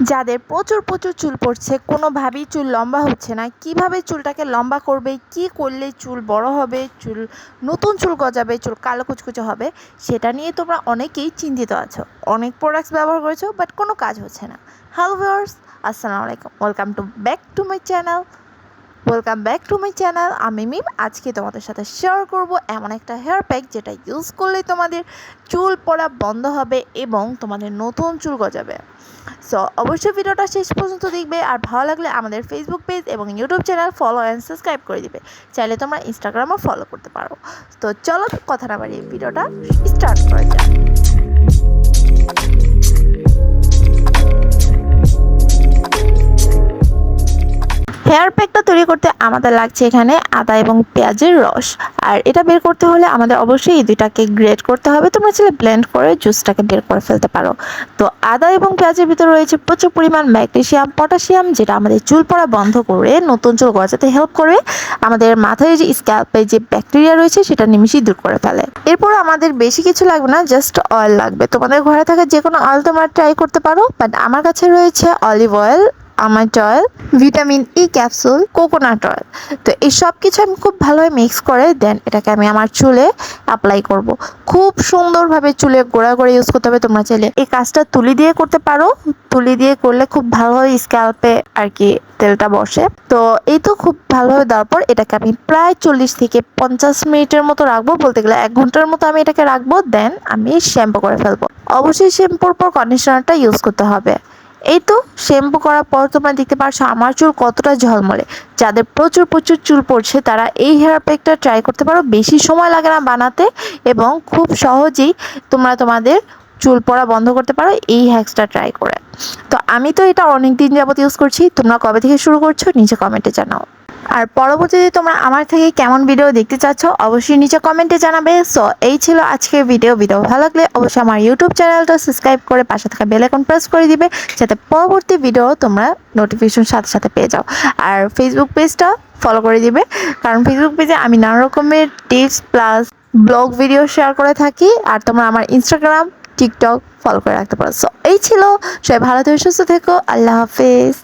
যাদের প্রচুর প্রচুর চুল পড়ছে, কোনোভাবেই চুল লম্বা হচ্ছে না। কীভাবে চুলটাকে লম্বা করবে, কি করলে চুল বড় হবে, চুল, নতুন চুল গজাবে, চুল কালো কুচকুচে হবে, সেটা নিয়ে তোমরা অনেকেই চিন্তিত আছো। অনেক প্রোডাক্টস ব্যবহার করেছ বাট কোনো কাজ হচ্ছে না। হ্যালো ভিউয়ার্স আসসালামু আলাইকুম। Welcome to back to my channel welcome back to my channel আমি মিম। আজকে তোমাদের সাথে শেয়ার করব এমন একটা হেয়ার প্যাক যেটা ইউজ করলে তোমাদের চুল পড়া বন্ধ হবে এবং তোমাদের নতুন চুল গজাবে। সো অবশ্যই ভিডিওটা শেষ পর্যন্ত দেখবে আর ভালো লাগলে আমাদের ফেসবুক পেজ এবং YouTube channel follow and subscribe করে দিবে। চাইলে তোমরা ইনস্টাগ্রামও ফলো করতে পারো। তো চলো, কথা না বাড়িয়ে ভিডিওটা স্টার্ট করা যাক। হেয়ার প্যাকটা তৈরি করতে আমাদের লাগছে এখানে আদা এবং পেঁয়াজের রস। আর এটা বের করতে হলে আমাদের অবশ্যই এই দুইটাকে গ্রেট করতে হবে। তোমরা চাইলে ব্লেন্ড করে জুসটাকে বের করে ফেলতে পারো। তো আদা এবং পেঁয়াজের ভিতরে রয়েছে প্রচুর পরিমাণ ম্যাগনেশিয়াম পটাশিয়াম যেটা আমাদের চুল পড়া বন্ধ করে নতুন চুল গজাতে হেল্প করে আমাদের মাথায় যে স্ক্যাল্পে যে ব্যাকটেরিয়া রয়েছে, সেটা নিমিশেই দূর করে ফেলে। এরপর আমাদের বেশি কিছু লাগবে না জাস্ট অয়েল লাগবে। তোমাদের ঘরে থাকা যে কোনো অয়েল তোমরা ট্রাই করতে পারো বাট আমার কাছে রয়েছে olive oil almond oil vitamin E capsule, coconut oil. তো এই সব কিছু আমি খুব ভালোভাবে মিক্স করে দেন এটাকে আমি আমার চুলে অ্যাপ্লাই করব। খুব সুন্দরভাবে চুলে গোড়া করে ইউজ করতে হবে। তোমরা চাইলে এই কাজটা তুলি দিয়ে করতে পারো। তুলি দিয়ে করলে খুব ভালোভাবে স্ক্যাল্পে আর কি তেলটা বসে। তো এই তো খুব ভালোভাবে দেওয়ার পর এটাকে আমি প্রায় চল্লিশ থেকে পঞ্চাশ মিনিটের মতো রাখব। বলতে গেলে এক ঘণ্টার মতো আমি এটাকে রাখব। দেন আমি শ্যাম্পু করে ফেলব। অবশ্যই শ্যাম্পুর পর কন্ডিশনারটা ইউজ করতে হবে। এই তো শ্যাম্পু করার পর তোমরা দেখতে পারছ আমার চুল কতটা ঝলমলে। যাদের প্রচুর প্রচুর চুল পড়ছে, তারা এই হেয়ার প্যাকটা ট্রাই করতে পারো। বেশি সময় লাগে না বানাতে এবং খুব সহজেই তোমরা তোমাদের চুল পড়া বন্ধ করতে পারো এই হ্যাক্সটা ট্রাই করে। তো আমি তো এটা অনেক দিন যাবত ইউজ করছি। তোমরা কবে থেকে শুরু করছ, নিচে কমেন্টে জানাও। আর পরবর্তীতে তোমরা আমার থেকে কেমন ভিডিও দেখতে চাচ্ছ, অবশ্যই নিচে কমেন্টে জানাবে। সো এই ছিল আজকের ভিডিও ভিডিও ভালো লাগলে অবশ্যই আমার ইউটিউব চ্যানেলটা সাবস্ক্রাইব করে পাশে থাকা বেল আইকন প্রেস করে দিবে, যাতে পরবর্তী ভিডিও তোমরা নোটিফিকেশন সাথে সাথে পেয়ে যাও। আর ফেসবুক পেজটা ফলো করে দিবে, কারণ ফেসবুক পেজে আমি নানা রকমের tips plus blog video share করে থাকি, আর তোমরা আমার ইনস্টাগ্রাম টিকটক ফলো করে রাখতে পারো। সো এই ছিল। সবাই ভালো থেকে, সুস্থ থেকো। আল্লাহ হাফেজ।